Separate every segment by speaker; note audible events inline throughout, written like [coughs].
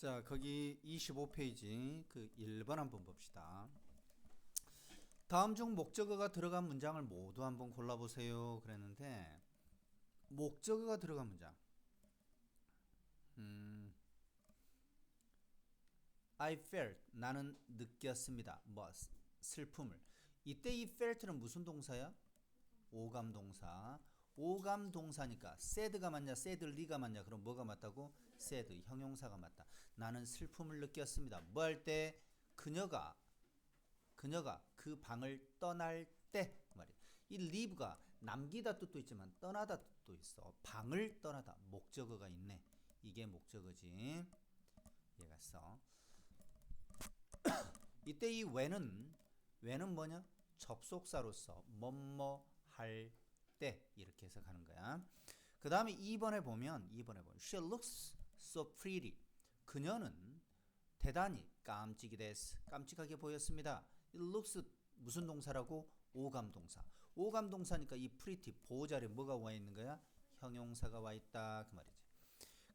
Speaker 1: 자, 거기 25페이지 그 1번 한번 봅시다. 다음 중 목적어가 들어간 문장을 모두 한번 골라보세요. 그랬는데 목적어가 들어간 문장. 음, I felt 나는 느꼈습니다. 뭐 슬- 슬픔을. 이때 이 felt는 무슨 동사야? 오감 동사. 오감 동사니까 sad가 맞냐, sadly가 맞냐? 그럼 뭐가 맞다고? Sad 형용사가 맞다. 나는 슬픔을 느꼈습니다. 뭐 할 때? 그녀가 그녀가 그 방을 떠날 때 말이야. 이 leave가 남기다 뜻도 있지만 떠나다 뜻도 있어. 방을 떠나다 목적어가 있네. 이게 목적어지. 얘가 써. [coughs] 이때 이 when은 when은 뭐냐? 접속사로서 뭐뭐 할 때 이렇게 해석하는 거야. 그 다음에 2번에 보면 2번에 보면 She looks so pretty. 그녀는 대단히 깜찍이 됐어. 깜찍하게 보였습니다. It looks 무슨 동사라고? 오감 동사. 오감 동사니까 이 pretty 보호자리에 뭐가 와 있는 거야? 형용사가 와 있다 그 말이지.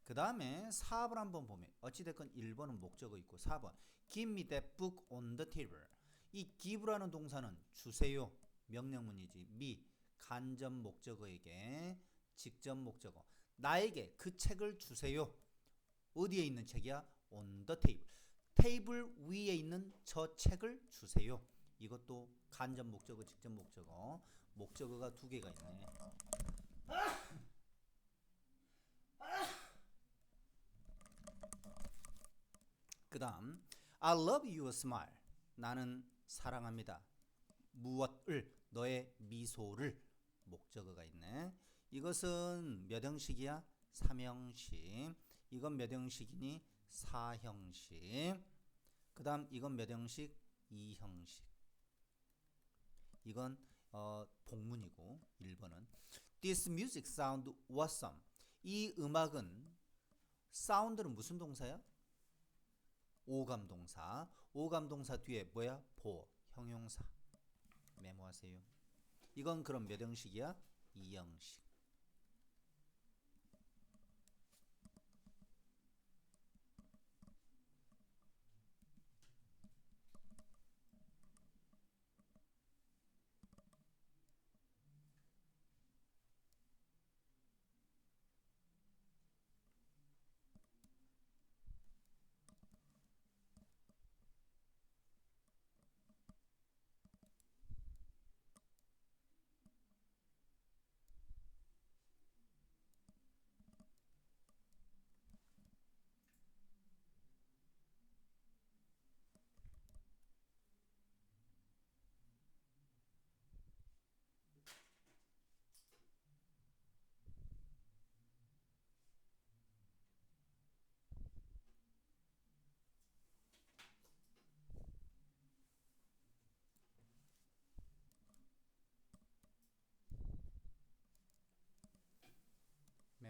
Speaker 1: 그 다음에 4번 한번 보면 어찌됐건 1번은 목적어 있고 4번 Give me that book on the table 이 give라는 동사는 주세요 명령문이지 me 간접 목적어에게 직접 목적어 나에게 그 책을 주세요 어디에 있는 책이야? on the table. 테이블 위에 있는 저 책을 주세요. 이것도 간접 목적어 직접 목적어. 목적어가 두 개가 있네. 그 다음 I love your smile. 나는 사랑합니다. 무엇을? 너의 미소를. 목적어가 있네. 이것은 몇 형식이야? 삼형식 이건 몇 형식이니? 사형식 그 다음 이건 몇 형식? 이형식 이건 어, 복문이고 1번은 This music sound awesome 이 음악은 사운드는 무슨 동사야? 오감 동사. 오감 동사 뒤에 뭐야? 보 형용사. 메모하세요. 이건 그럼 몇 형식이야? 2형식.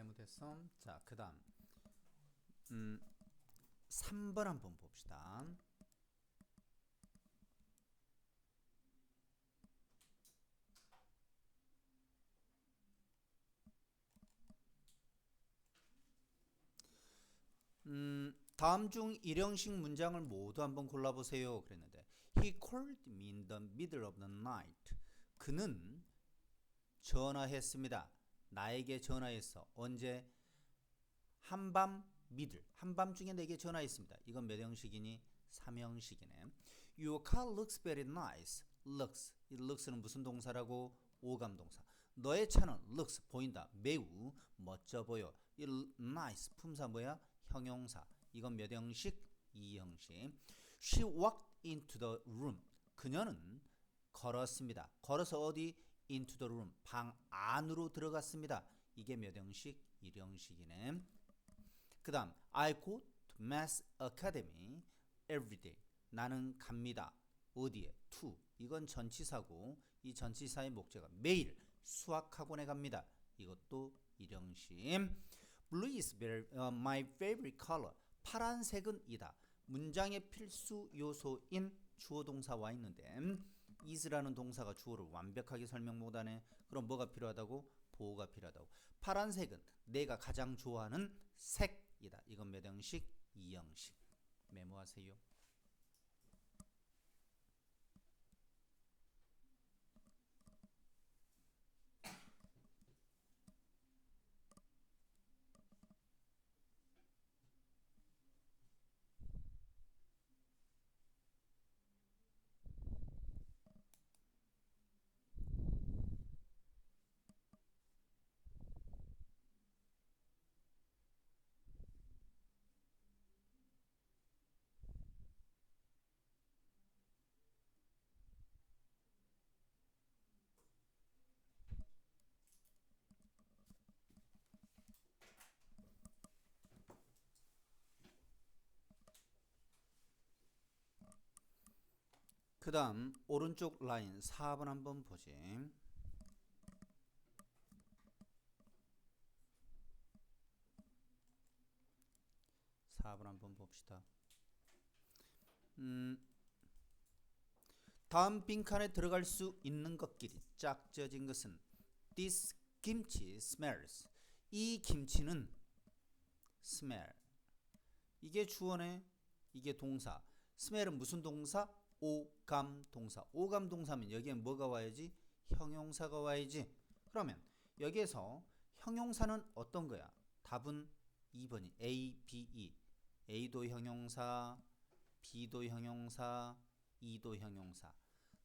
Speaker 1: 메모됐어? 자, 그 다음 음 3번 한번 봅시다. 음, 다음 중 일형식 문장을 모두 한번 골라보세요. 그랬는데 He called me in the middle of the night. 그는 전화했습니다. 나에게 전화했어. 언제? 한밤 미들. 한밤중에 내게 전화했습니다. 이건 몇 형식이니? 3형식이네. Your car looks very nice. looks. 이 looks는 무슨 동사라고? 오감 동사. 너의 차는 looks 보인다. 매우 멋져 보여. 이 nice 품사 뭐야? 형용사. 이건 몇 형식? 2형식. She walked into the room. 그녀는 걸었습니다. 걸어서 어디? Into the room. 방 안으로 들어갔습니다. 이게 몇 형식? 1형식이네. 그 다음 I go to Mass Academy every day. 나는 갑니다. 어디에? to. 이건 전치사고 이 전치사의 목적은 매일 수학 학원에 갑니다. 이것도 1형식. Blue is very, uh, my favorite color. 파란색은 이다. 문장의 필수 요소인 주어 동사 와 있는데 is라는 동사가 주어를 완벽하게 설명 못하네. 그럼 뭐가 필요하다고? 보호가 필요하다고. 파란색은 내가 가장 좋아하는 색이다. 이건 몇 형식? 이형식 메모하세요. 그 다음 오른쪽 라인 4번 한번 보지. 4번 한번 봅시다. 음, 다음 빈칸에 들어갈 수 있는 것끼리 짝져진 것은 This kimchi smells. 이 김치는 smell. 이게 주어네. 이게 동사. smell은 무슨 동사? 오감 동사. 오감 동사면 여기에 뭐가 와야지? 형용사가 와야지. 그러면 여기에서 형용사는 어떤 거야? 답은 2번이 A, B, E. A도 형용사, B도 형용사, E도 형용사.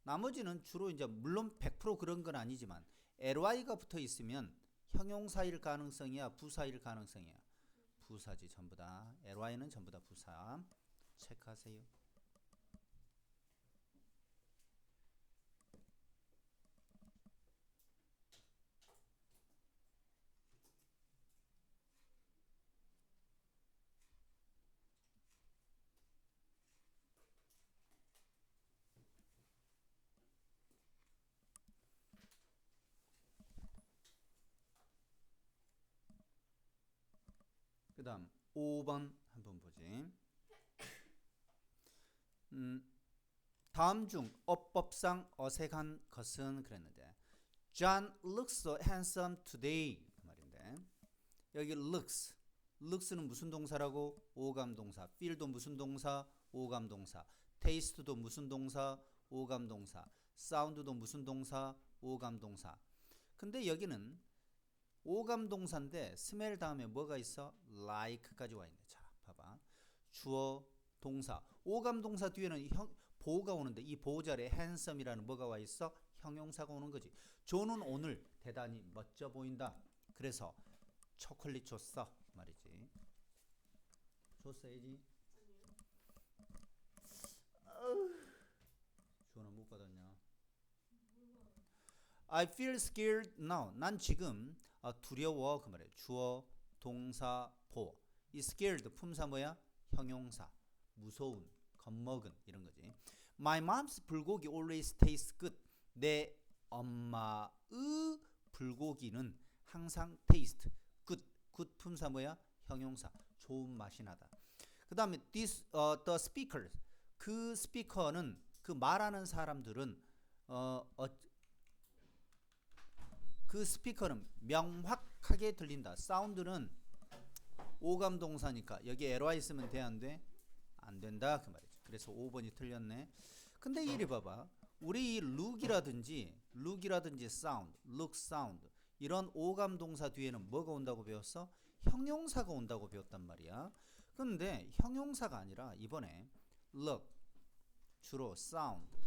Speaker 1: 나머지는 주로 이제 물론 100% 그런 건 아니지만 ly가 붙어 있으면 형용사일 가능성이야, 부사일 가능성이야. 부사지 전부 다. ly는 전부 다 부사. 체크하세요. 그 다음 5번 한번 보지. 음, 다음 중 어법상 어색한 것은 그랬는데 John looks so handsome today 그 말인데 여기 looks looks는 무슨 동사라고? 오감 동사 feel도 무슨 동사? 오감 동사 taste도 무슨 동사? 오감 동사 sound도 무슨 동사? 오감 동사 근데 여기는 오감 동사인데 smell 다음에 뭐가 있어? like까지 와 있네. 자, 봐봐. 주어, 동사. 오감 동사 뒤에는 형, 보호가 오는데 이 보호 자리에 handsome이라는 뭐가 와 있어? 형용사가 오는 거지. 조는 오늘 대단히 멋져 보인다. 그래서 초콜릿 줬어 말이지. 줬어야지. 주어는 못 받았냐? I feel scared now. 난 지금 아, 두려워 그 말이에요. 주어, 동사, 보. 이 scared 품사 뭐야? 형용사. 무서운, 겁먹은 이런 거지. My mom's 불고기 always tastes good. 내 엄마의 불고기는 항상 taste good. good 품사 뭐야? 형용사. 좋은 맛이 나다. 그다음에 this 어, the speaker 그 스피커는 그 말하는 사람들은 어, 어 그 스피커는 명확하게 들린다. 사운드는 오감 동사니까 여기 ly 있으면 돼안 돼? 안 된다 그 말이지. 그래서 5번이 틀렸네. 근데 이리 봐봐. 우리 이 look이라든지 look이라든지 sound, look sound 이런 오감 동사 뒤에는 뭐가 온다고 배웠어? 형용사가 온다고 배웠단 말이야. 근데 형용사가 아니라 이번에 look 주로 sound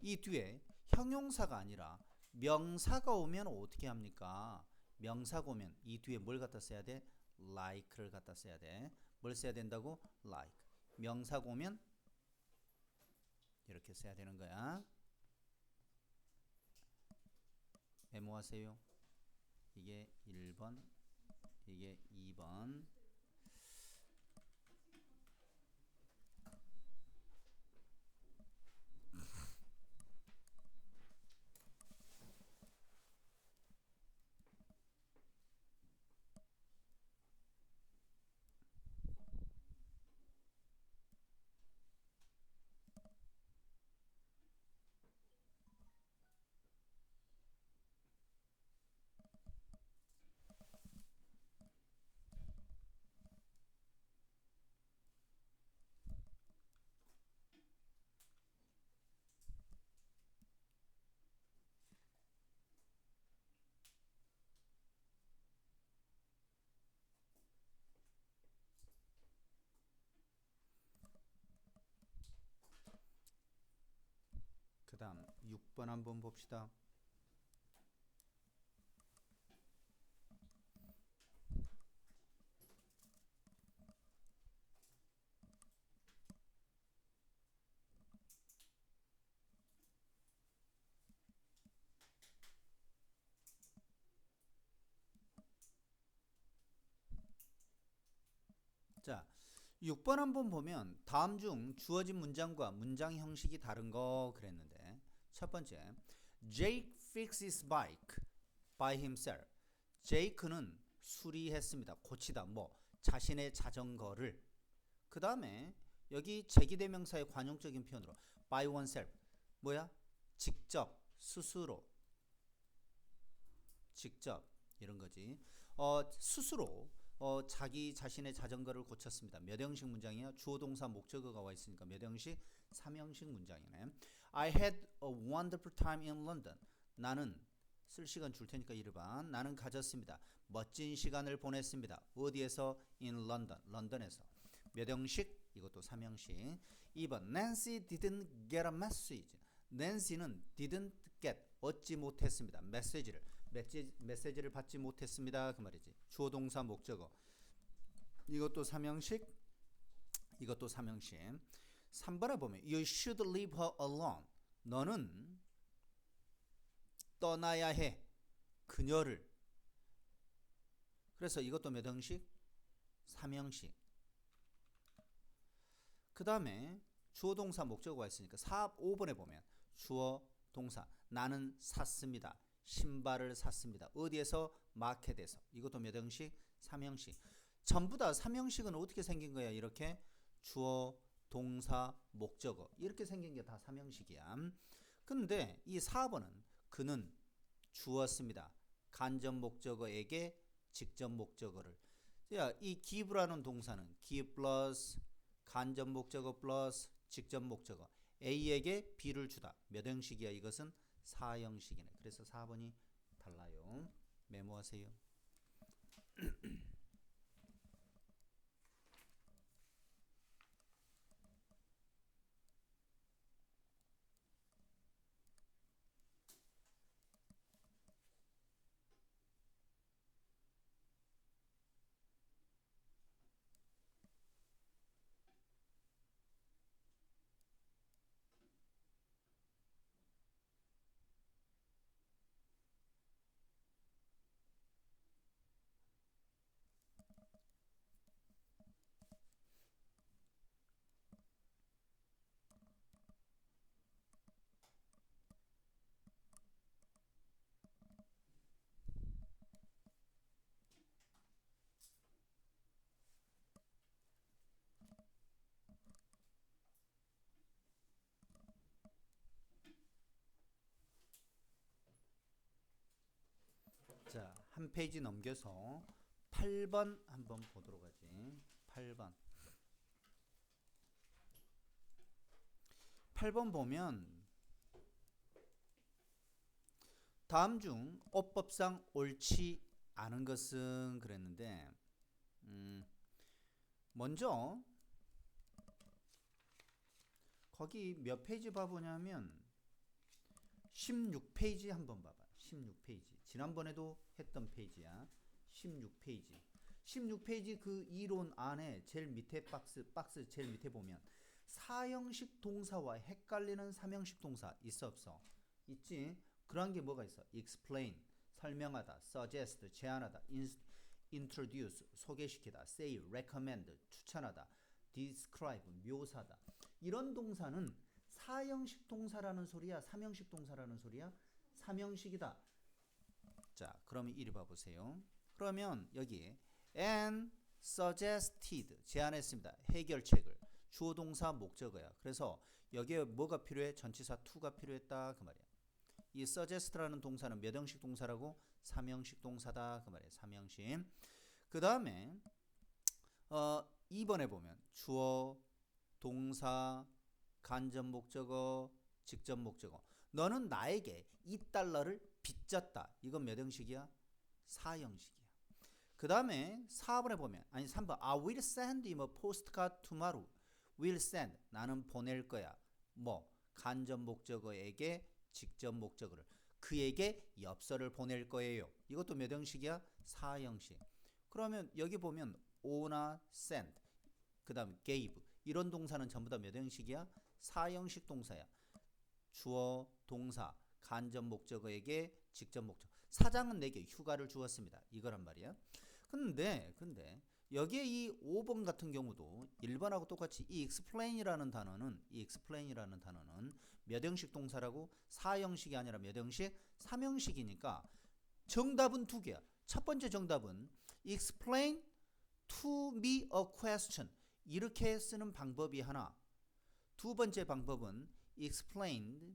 Speaker 1: 이 뒤에 형용사가 아니라 명사가 오면 어떻게 합니까? 명사가 오면 이 뒤에 뭘 갖다 써야 돼? like를 갖다 써야 돼. 뭘 써야 된다고? like. 명사가 오면 이렇게 써야 되는 거야. 메모하세요. 이게 1번, 이게 2번. 6번 한번 봅시다. 자, 6번 한번 보면 다음 중 주어진 문장과 문장 형식이 다른 거 그랬는데 첫 번째 Jake fixes bike by himself. 제이크는 수리했습니다. 고치다 뭐 자신의 자전거를 그 다음에 여기 제기대명사의 관용적인 표현으로 by oneself 뭐야? 직접 스스로 직접 이런 거지. 어 스스로 어, 자기 자신의 자전거를 고쳤습니다. 몇 형식 문장이야? 주어 동사 목적어가 와 있으니까 몇 형식? 3형식 문장이네. I had a wonderful time in London. 나는 쓸 시간 줄 테니까 이르반. 나는 가졌습니다. 멋진 시간을 보냈습니다. 어디에서? In London. 런던에서. 몇 형식? 이것도 3형식. 2번 Nancy didn't get a message. 낸시는 didn't get 얻지 못했습니다. 메시지를 메시지, 메시지를 받지 못했습니다. 그 말이지. 주어 동사 목적어. 이것도 삼형식. 이것도 삼형식. 3번에 보면 you should leave her alone. 너는 떠나야 해. 그녀를. 그래서 이것도 몇 형식? 삼형식. 그 다음에 주어 동사 목적어가 있으니까 4, 5번에 보면 주어 동사 나는 샀습니다. 신발을 샀습니다. 어디에서? 마켓에서. 이것도 몇 형식? 3형식. 전부 다 3형식은 어떻게 생긴 거야? 이렇게 주어, 동사, 목적어. 이렇게 생긴 게다 3형식이야. 근데 이 4번은 그는 주었습니다. 간접 목적어에게 직접 목적어를. 야, 이 give라는 동사는 give 플러스 간접 목적어 플러스 직접 목적어. A에게 B를 주다. 몇 형식이야? 이것은 4형식이네. 그래서 4번이 달라요. 메모하세요. [clears throat] 자, 한 페이지 넘겨서 8번 한번 보도록 하지. 8번. 8번 보면 다음 중 어법상 옳지 않은 것은 그랬는데 음, 먼저 거기 몇 페이지 봐보냐면 16페이지 한번 봐봐. 16페이지. 지난번에도 했던 페이지야. 16페이지. 16페이지 그 이론 안에 제일 밑에 박스 박스 제일 밑에 보면 사형식 동사와 헷갈리는 삼형식 동사 있어 없어? 있지. 그런 게 뭐가 있어? explain 설명하다, suggest 제안하다, in, introduce 소개시키다, say recommend 추천하다, describe 묘사다. 이런 동사는 사형식 동사라는 소리야, 삼형식 동사라는 소리야? 삼형식이다. 자, 그러면 이리 봐 보세요. 그러면 여기 and suggested 제안했습니다. 해결책을 주어 동사 목적어야. 그래서 여기에 뭐가 필요해? 전치사 to가 필요했다 그 말이야. 이 suggest라는 동사는 몇 형식 동사라고? 삼형식 동사다 그 말이야. 삼형식. 그 다음에 어 2번에 보면 주어, 동사, 간접 목적어, 직접 목적어. 너는 나에게 이 달러를 빚졌다. 이건 몇 형식이야? 4형식이야. 그 다음에 4번에 보면 아니 3번 I will send him a postcard tomorrow. will send 나는 보낼 거야. 뭐 간접 목적어에게 직접 목적어를 그에게 엽서를 보낼 거예요. 이것도 몇 형식이야? 4형식. 그러면 여기 보면 o나 send, 그다음 gave 이런 동사는 전부 다 몇 형식이야? 4형식 동사야. 주어, 동사, 간접 목적어에게 직접 목적. 사장은 내게 휴가를 주었습니다. 이거란 말이야. 근데 근데 여기에 이 5번 같은 경우도 1번하고 똑같이 이 explain이라는 단어는 이 explain이라는 단어는 몇 형식 동사라고 4형식이 아니라 몇 형식? 3형식이니까 정답은 두 개야. 첫 번째 정답은 explain to me a question 이렇게 쓰는 방법이 하나. 두 번째 방법은 explained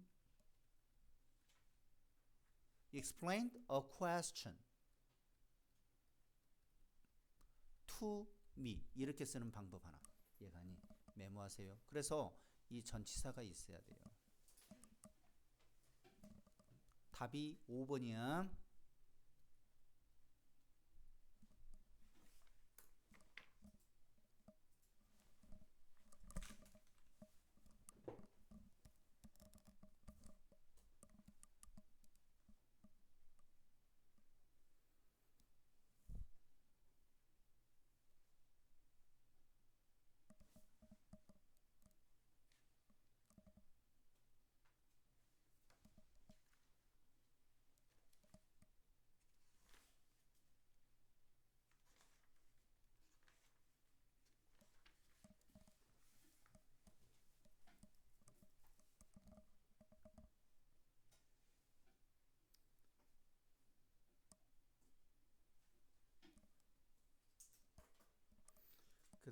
Speaker 1: explained a question to me 이렇게 쓰는 방법 하나. 예가니 메모하세요. 그래서 이 전치사가 있어야 돼요. 답이 5번이야.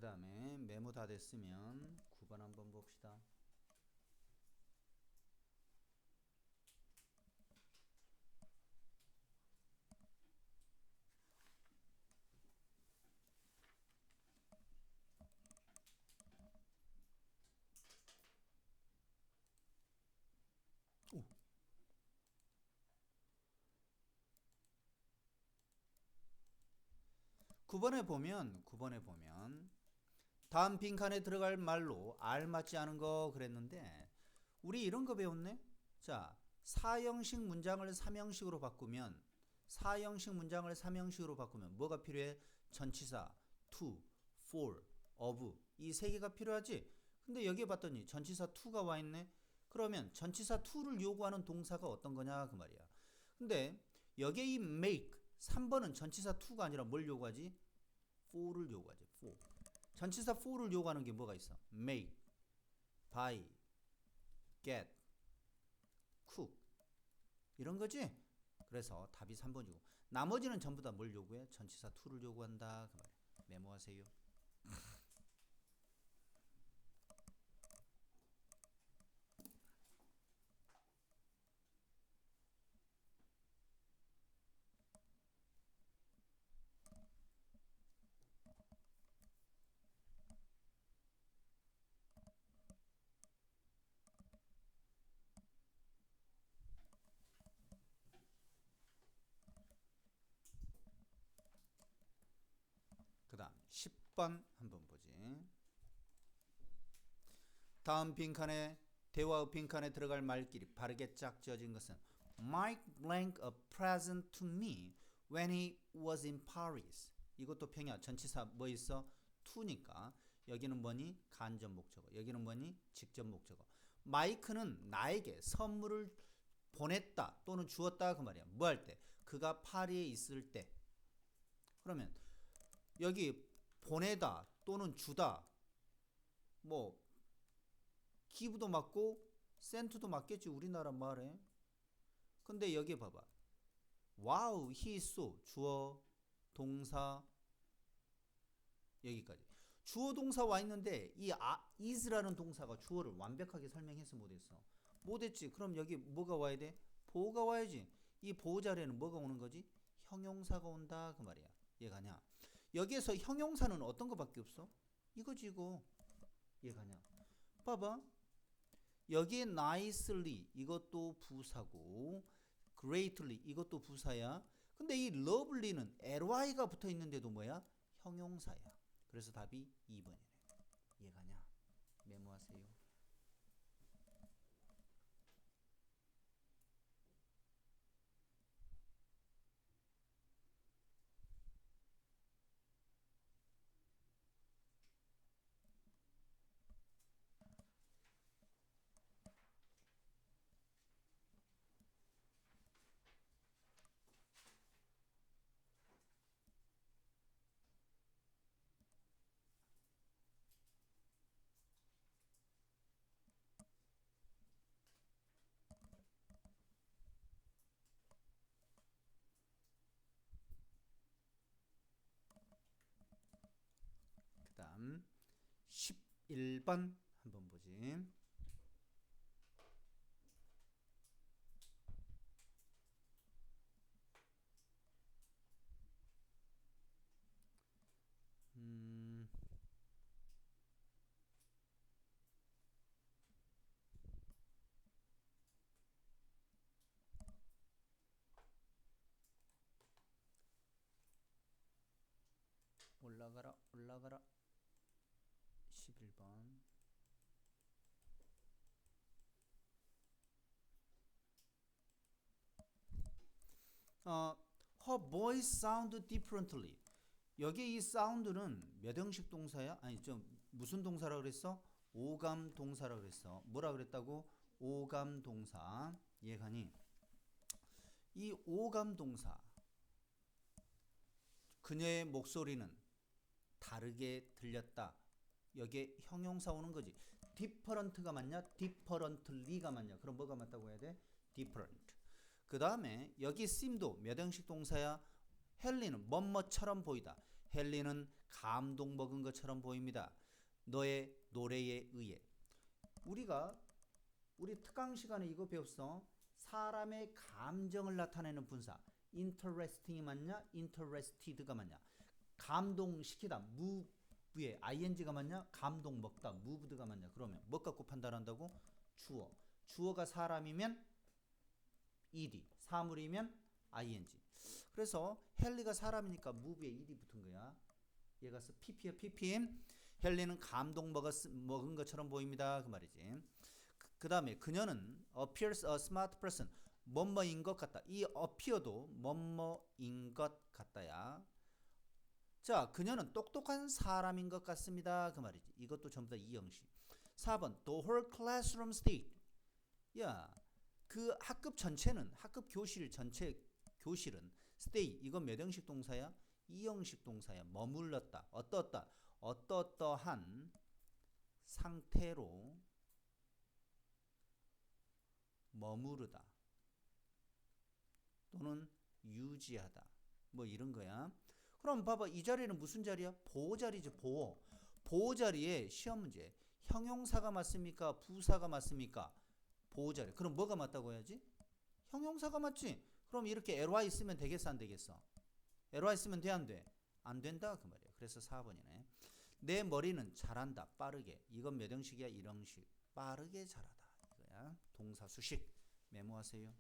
Speaker 1: 다음에 메모 다 됐으면 9번 한번 봅시다. 오. 구번에 보면 9번에 보면 다음 빈칸에 들어갈 말로 알맞지 않은 거 그랬는데 우리 이런 거 배웠네. 자, 4형식 문장을 3형식으로 바꾸면 4형식 문장을 3형식으로 바꾸면 뭐가 필요해? 전치사 to, for, of 이 세 개가 필요하지. 근데 여기에 봤더니 전치사 to가 와 있네. 그러면 전치사 to를 요구하는 동사가 어떤 거냐 그 말이야. 근데 여기에 이 make 3번은 전치사 to가 아니라 뭘 요구하지? for를 요구하지. for. 전치사 for를 요구하는 게 뭐가 있어? make, buy, get, cook 이런 거지. 그래서 답이 3번이고 나머지는 전부 다 뭘 요구해? 전치사 to를 요구한다 그 말이야. 메모하세요. 그다음 10번 한번 보지. 다음 빈칸에 대화 빈칸에 들어갈 말끼리 바르게 짝 지어진 것은 Mike blank a present to me when he was in Paris. 이것도 평야 전치사 뭐 있어? to니까 여기는 뭐니? 간접 목적어. 여기는 뭐니? 직접 목적어. 마이크는 나에게 선물을 보냈다 또는 주었다 그 말이야. 뭐 할 때? 그가 파리에 있을 때. 그러면 여기 보내다 또는 주다. 뭐 기부도 맞고 센트도 맞겠지 우리나라 말에. 근데 여기 봐봐. 와우 so 주어 동사. 여기까지. 주어 동사 와 있는데 이 아, is라는 동사가 주어를 완벽하게 설명해서 못했어. 못했지. 그럼 여기 뭐가 와야 돼? 보호가 와야지. 이 보호 자리에는 뭐가 오는 거지? 형용사가 온다. 그 말이야. 얘가냐 여기에서 형용사는 어떤 거밖에 없어? 이거지 이거. 얘가냐? 봐봐. 여기에 nicely 이것도 부사고 greatly 이것도 부사야. 근데 이 lovely는 ly가 붙어 있는데도 뭐야? 형용사야. 그래서 답이 2번이네. 얘가냐? 메모하세요. 1번 한번 보지. 음. 올라가라 올라가라 11번 어, her voice sound differently 여기 이 사운드는 몇 형식 동사야? 아니 좀 무슨 동사라 그랬어? 오감 동사라 그랬어 뭐라 그랬다고? 오감 동사 이해가니? 이 오감 동사 그녀의 목소리는 다르게 들렸다. 여기에 형용사 오는 거지. different가 맞냐? differently가 맞냐? 그럼 뭐가 맞다고 해야 돼? different. 그 다음에 여기 seem도 몇 형식 동사야? 헨리는 뭐뭐처럼 보이다. 헨리는 감동 먹은 것처럼 보입니다. 너의 노래에 의해. 우리가 우리 특강 시간에 이거 배웠어. 사람의 감정을 나타내는 분사. interesting이 맞냐? interested가 맞냐? 감동시키다. move에 ing가 맞냐? 감동 먹다. moved가 맞냐? 그러면 뭐 갖고 판단한다고? 주어. 주어가 사람이면 ed, 사물이면 ing. 그래서 헨리가 사람이니까 move에 ed 붙은 거야. 얘가 써 pp야 ppm. 헨리는 감동 먹었, 먹은 것처럼 보입니다. 그 말이지. 그 다음에 그녀는 appears a smart person. 뭐뭐인 것 같다. 이 appear도 뭐뭐인 것 같다야. 자, 그녀는 똑똑한 사람인 것 같습니다. 그 말이지. 이것도 전부 다 이형식. 4번 the whole classroom stayed. 야, 그 학급 전체는 학급 교실 전체 교실은 stay 이건 몇 형식 동사야? 이형식 동사야. 머물렀다. 어떠었다. 어떠어떠한 상태로 머무르다. 또는 유지하다. 뭐 이런 거야. 그럼 봐봐. 이 자리는 무슨 자리야? 보호 자리죠. 보호. 보호 자리에 시험 문제. 형용사가 맞습니까? 부사가 맞습니까? 보호 자리. 그럼 뭐가 맞다고 해야지? 형용사가 맞지? 그럼 이렇게 ly 쓰면 되겠어 안 되겠어? ly 쓰면 돼 안 돼? 안 된다 그 말이야. 그래서 4번이네. 내 머리는 잘한다. 빠르게. 이건 몇 형식이야? 1형식. 빠르게 잘하다. 이거야. 동사 수식. 메모하세요.